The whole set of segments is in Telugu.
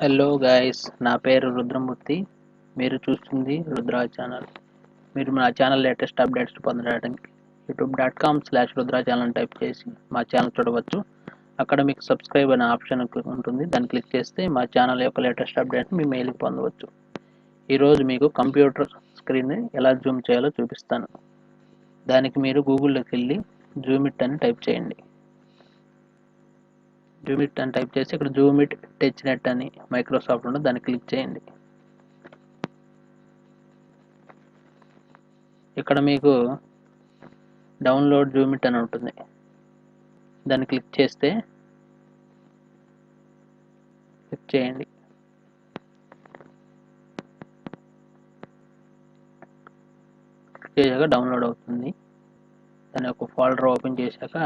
హలో గాయస్ నా పేరు రుద్రమూర్తి. మీరు చూస్తుంది రుద్రా ఛానల్. మీరు మా ఛానల్ లేటెస్ట్ అప్డేట్స్ పొందడానికి YouTube dot com slash Rudra channel type చేసి మా ఛానల్ చూడవచ్చు. అక్కడ మీకు సబ్స్క్రైబ్ అనే ఆప్షన్ ఉంటుంది. దాన్ని క్లిక్ చేస్తే మా ఛానల్ యొక్క లేటెస్ట్ అప్డేట్ మీ మెయిల్కి పొందవచ్చు. ఈరోజు మీకు కంప్యూటర్ స్క్రీన్ని ఎలా జూమ్ చేయాలో చూపిస్తాను. దానికి మీరు గూగుల్లోకి వెళ్ళి జూమిట్ అని టైప్ చేయండి. జూమిట్ అని టైప్ చేసి ఇక్కడ జూమిట్ టచ్ నెట్ అని మైక్రోసాఫ్ట్ ఉండదు దాన్ని క్లిక్ చేయండి. ఇక్కడ మీకు డౌన్లోడ్ జూమిట్ అని ఉంటుంది. దాన్ని క్లిక్ చేస్తే క్లిక్ చేయండి. క్లిక్ చేశాక డౌన్లోడ్ అవుతుంది. దాని యొక్క ఫోల్డర్ ఓపెన్ చేశాక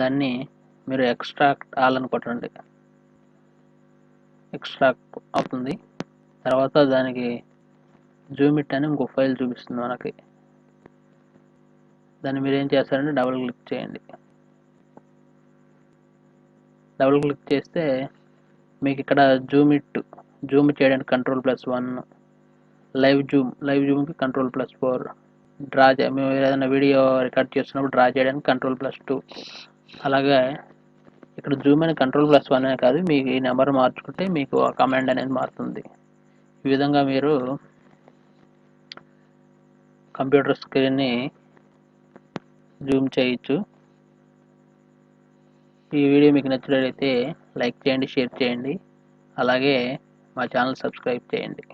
దాన్ని మీరు ఎక్స్ట్రాక్ట్ ఆల్ అని కొట్టండి. ఎక్స్ట్రాక్ట్ అవుతుంది. తర్వాత దానికి జూమిట్ అని ఇంకో ఫైల్ చూపిస్తుంది మనకి. దాన్ని మీరు ఏం చేస్తారంటే డబుల్ క్లిక్ చేయండి. డబుల్ క్లిక్ చేస్తే మీకు ఇక్కడ జూమిట్ జూమ్ చేయడానికి control plus one live zoom live జూమ్కి control plus four draw మేము ఏదైనా వీడియో రికార్డ్ చేస్తున్నప్పుడు డ్రా చేయడానికి కంట్రోల్ ప్లస్ టూ అలాగే ఇక్కడ జూమ్ అని కంట్రోల్ ప్లస్ వన్ అనే కాదు మీకు ఈ నెంబర్ మార్చుకుంటే మీకు ఆ కమాండ్ అనేది మారుతుంది. ఈ విధంగా మీరు కంప్యూటర్ స్క్రీన్ని జూమ్ చేయొచ్చు. ఈ వీడియో మీకు నచ్చినట్లయితే లైక్ చేయండి షేర్ చేయండి. అలాగే మా ఛానల్ సబ్స్క్రైబ్ చేయండి.